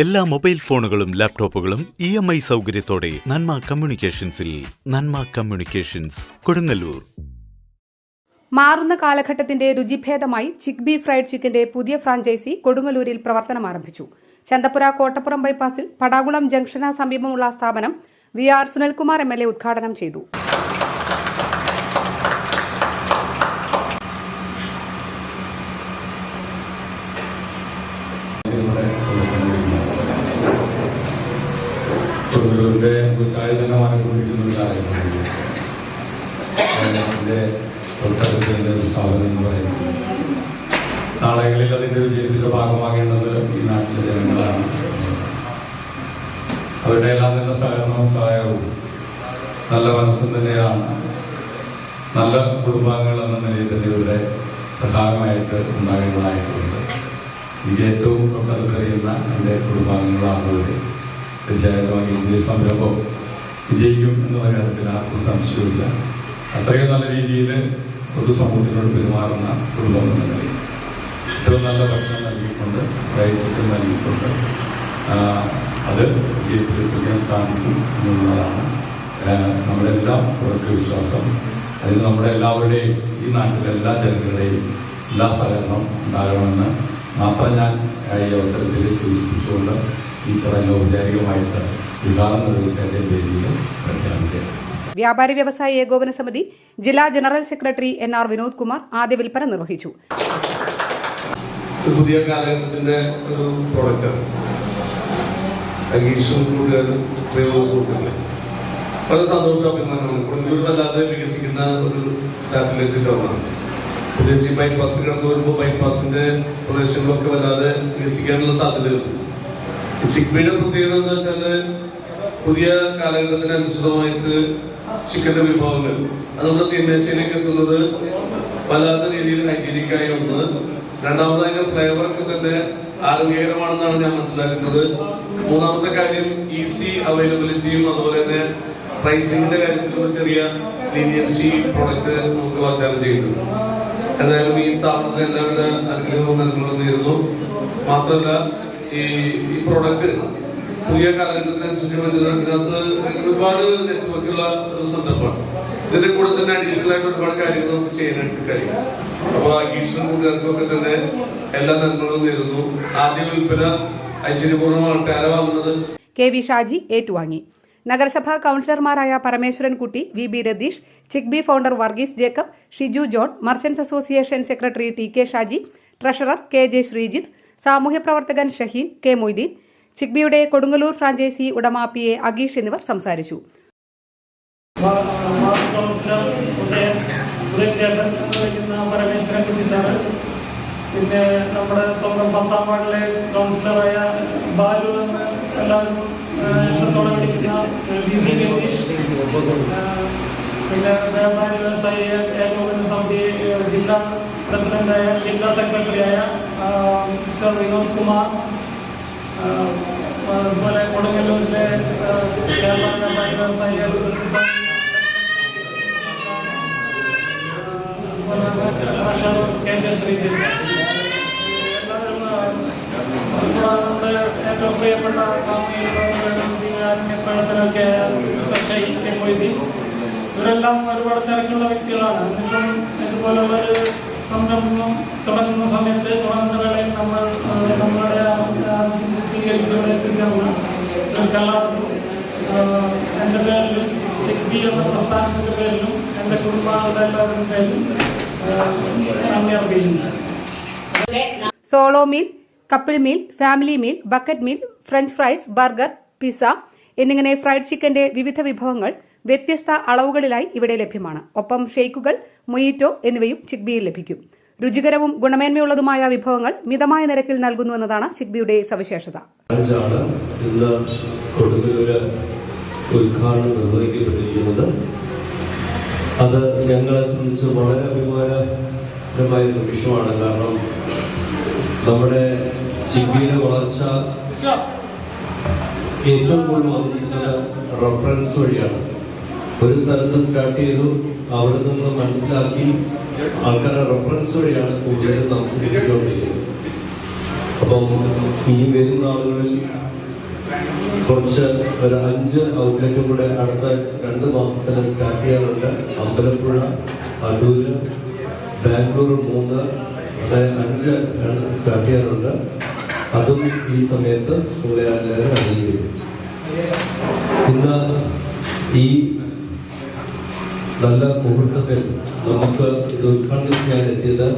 എല്ലാ മൊബൈൽ ഫോണുകളും ലാപ്ടോപ്പുകളും ഇ എം ഐ സൗകര്യത്തോടെ നന്മ കമ്മ്യൂണിക്കേഷൻസിൽ നന്മ കമ്മ്യൂണിക്കേഷൻസ് കൊടുങ്ങല്ലൂർ. മാറുന്ന കാലഘട്ടത്തിന്റെ രുചിഭേദമായി ചിക്ബി ഫ്രൈഡ് ചിക്കന്റെ പുതിയ ഫ്രാഞ്ചൈസി കൊടുങ്ങല്ലൂരിൽ പ്രവർത്തനം ആരംഭിച്ചു. ചന്തപ്പുര കോട്ടപ്പുറം ബൈപ്പാസിൽ പടാകുളം ജംഗ്ഷന് സമീപമുള്ള സ്ഥാപനം V R Sunilkumar M L A ഉദ്ഘാടനം ചെയ്തു. ചായ തന്നെ മാറിക്കൊണ്ടിരിക്കുന്ന ഒരു കാര്യമാണ് അതിന്റെ തൊട്ടടുത്ത് ഒരു സ്ഥാപനം എന്ന് പറയുന്നത്. നാളെകളിൽ അതിന്റെ വിജയത്തിന്റെ ഭാഗമാകേണ്ടത് ഈ നാട്ടിലെ ജനങ്ങളാണ്. അവരുടെ എല്ലാം തന്നെ സഹകരണവും സഹായവും നല്ല മനസ്സും തന്നെയാണ്. നല്ല കുടുംബാംഗങ്ങൾ എന്ന നിലയിൽ തന്നെ ഇവരുടെ സഹായമായിട്ട് ഉണ്ടാകേണ്ടതായിട്ടുണ്ട്. എനിക്ക് ഏറ്റവും തൊട്ടടുത്തറിയുന്ന എന്റെ കുടുംബാംഗങ്ങളാണ് ഇവർ തീർച്ചയായിട്ടും ഇന്ത്യ സംരംഭം വിജയിക്കും എന്നുള്ള കാര്യത്തിൽ ആർക്കും സംശയമില്ല അത്രയും നല്ല രീതിയിൽ പൊതുസമൂഹത്തിനോട് പെരുമാറുന്ന കുടുംബം നിലയിൽ ഏറ്റവും നല്ല ഭക്ഷണം നൽകിയിട്ടുണ്ട് കഴിച്ചിട്ട് നൽകിയിട്ടുണ്ട് ആ, അത് ജീവിതത്തിൽ എത്തിക്കാൻ സാധിക്കും എന്നുള്ളതാണ് നമ്മളെല്ലാം കുറച്ച് വിശ്വാസം. അതിന് നമ്മുടെ എല്ലാവരുടെയും ഈ നാട്ടിലെ എല്ലാ ജനങ്ങളുടെയും എല്ലാ സഹകരണം ഉണ്ടാകണമെന്ന് മാത്രം ഞാൻ ഈ അവസരത്തിൽ സൂചിപ്പിച്ചുകൊണ്ട് പ്രഖ്യാപിക്കുകയാണ് വ്യാപാരി വ്യവസായി ഏകോപന സമിതി ജില്ലാ general secretary N R Vinod Kumar ആദ്യ വിൽപ്പന നിർവഹിച്ചു. പുതിയ കാലഘട്ടത്തിന്റെ ഒരു പ്രോഡക്റ്റ് വളരെ സന്തോഷം അഭിമാനമാണ്. വല്ലാതെ വികസിക്കുന്ന ഒരു സാറ്റലൈറ്റ് പ്രത്യേകിച്ച് ബൈപ്പാസ് കിടന്നു വരുമ്പോൾ ബൈപ്പാസിന്റെ പ്രദേശങ്ങളൊക്കെ വല്ലാതെ വികസിക്കാനുള്ള സാധ്യതകളുണ്ട്. ചിക്ബിയുടെ പ്രത്യേകത എന്ന് വെച്ചാൽ പുതിയ കാലഘട്ടത്തിനനുസൃതമായിട്ട് ചിക്കന്റെ വിഭവങ്ങൾ. അത് നമ്മുടെ തീർമേശയിലേക്ക് എത്തുന്നത് വല്ലാത്ത രീതിയിൽ ഹൈജീനിക്കായി ഒന്ന്. രണ്ടാമത് അതിന്റെ ഫ്ലേവറൊക്കെ തന്നെ ആരോഗ്യകരമാണെന്നാണ് ഞാൻ മനസ്സിലാക്കുന്നത്. മൂന്നാമത്തെ കാര്യം ഈസി അവൈലബിലിറ്റിയും അതുപോലെ തന്നെ പ്രൈസിങ്ങിന്റെ കാര്യത്തിൽ ചെറിയ ലീനിയൻസി പ്രോഡക്റ്റ് നമുക്ക് വാഗ്ദാനം ചെയ്യുന്നുണ്ട് എന്തായാലും ഈ സ്ഥാപനത്തിന് എല്ലാവരുടെ അനുഗ്രഹവും നൽകണമെന്നിരുന്നു മാത്രമല്ല ഈ ഈ പ്രോഡക്റ്റ് പുതിയ കാലഘട്ടത്തിനനുസരിച്ച് ഇതിനകത്ത് ഒരുപാട് നെറ്റ്വർക്കുള്ള ഒരു സന്ദർഭമാണ് ഇതിന്റെ കൂടെ തന്നെ അഡീഷണൽ ആയിട്ട് ഒരുപാട് കാര്യങ്ങൾ നമുക്ക് ചെയ്യാനായിട്ട് കഴിയും. അപ്പോൾ അഡീഷണൽ കൂട്ടുകാർക്കൊക്കെ തന്നെ എല്ലാ നന്മകളും നേരുന്നു. ആദ്യ വിൽപ്പന ഐശ്വര്യപൂർണമാകട്ടെ ആൾക്കാരെ വാങ്ങുന്നത് കെ വി ഷാജി ഏറ്റുവാങ്ങി. നഗരസഭാ കൌൺസിലർമാരായ Parameswaran Kutty V B Ratheesh ചിക്ബി founder Varghese Jacob Shiju John merchants association secretary T K Shaji treasurer K J Sreejith സാമൂഹ്യ പ്രവർത്തകൻ ഷഹീൻ കെ മൊയ്തീൻ ചിക്ബിയുടെ കൊടുങ്ങല്ലൂർ ഫ്രാഞ്ചൈസി ഉടമ പി എ അഗീഷ് എന്നിവർ സംസാരിച്ചു. പിന്നെ നമ്മുടെ സ്വന്തം പത്താം വാർഡിലെ കൗൺസിലറായ ബാലു എന്ന് എല്ലാവരും ഇഷ്ടത്തോടെ വിളിക്കുന്ന പിന്നെ വ്യാപാരി വ്യവസായി ഏകോപന സമിതി ആ, ജില്ലാ പ്രസിഡന്റായ ജില്ലാ സെക്രട്ടറിയായ മിസ്റ്റർ വിനോദ് കുമാർ അതുപോലെ കൊടുങ്ങല്ലൂരിലെ കേരള വ്യാപാരി വ്യവസായി ഏകോപന സമിതി ഏറ്റവും പ്രിയപ്പെട്ട സാമൂഹിക പ്രവർത്തനമൊക്കെ ഇവരെല്ലാം ഒരുപാട് തിരക്കുള്ള വ്യക്തികളാണ്. എന്നിട്ടും ഇതുപോലുള്ള ഒരു സംരംഭം തുടങ്ങുന്ന സമയത്ത് തുടങ്ങുന്ന വേളയിൽ നമ്മൾ നമ്മളുടെ സ്വീകരിച്ച് എത്തിച്ചേർന്ന എന്റെ പേരിലും ചിക്ബി എന്ന പ്രസ്ഥാനത്തിന്റെ പേരിലും എന്റെ കുടുംബാംഗങ്ങളുടെ എല്ലാവരുടെ പേരിലും നന്ദി അർപ്പിക്കുന്നു. Solo meal couple meal family meal bucket meal french fries burger pizza എന്നിങ്ങനെ ഫ്രൈഡ് ചിക്കന്റെ വിവിധ വിഭവങ്ങൾ വ്യത്യസ്ത അളവുകളിലായി ഇവിടെ ലഭ്യമാണ്. ഒപ്പം ഷെയ്ക്കുകൾ മൊയ്റ്റോ എന്നിവയും ചിക്ബിയിൽ ലഭിക്കും. രുചികരവും ഗുണമേന്മയുള്ളതുമായ വിഭവങ്ങൾ മിതമായ നിരക്കിൽ നൽകുന്നുവെന്നതാണ് ചിക്ബിയുടെ സവിശേഷത. ാണ് ഇന്ന് കൊടുങ്ങല്ലൂര് ഉദ്ഘാടനം നിർവഹിക്കപ്പെട്ടിരിക്കുന്നത്. അത് ഞങ്ങളെ സംബന്ധിച്ച് വളരെ അഭിമാനകരമായ നിമിഷമാണ്. കാരണം നമ്മുടെ ചിബിയുടെ വളർച്ച ഏറ്റവും കൂടുതൽ വന്നിരിക്കുന്നത് റെഫറൻസ് വഴിയാണ്. ഒരു സ്ഥലത്ത് സ്റ്റാർട്ട് ചെയ്തു. അവിടെ നിന്ന് മനസ്സിലാക്കി ആൾക്കാരുടെ റെഫറൻസ് വഴിയാണ് കൂടുതലും നമുക്ക് കിട്ടിക്കൊണ്ടിരിക്കുന്നത്. അപ്പം ഇനി വരുന്ന ആളുകളിൽ കുറച്ച് ഒരു അഞ്ച് ഔട്ട്ലെറ്റും കൂടെ അടുത്ത രണ്ട് മാസത്തിന് സ്റ്റാർട്ട് ചെയ്യാറുണ്ട്. അമ്പലപ്പുഴ അടൂര് ബാംഗ്ലൂർ മൂന്ന് അങ്ങനെ അഞ്ച് സ്റ്റാർട്ട് ചെയ്യാറുണ്ട്. അതും ഈ സമയത്ത് നിങ്ങളെ അറിയിക്കും ഇന്ന് ഈ നല്ല മുഹൂർത്തത്തിൽ നമുക്ക് ഇത് ഉദ്ഘാടനം ചെയ്യാൻ എത്തിയത്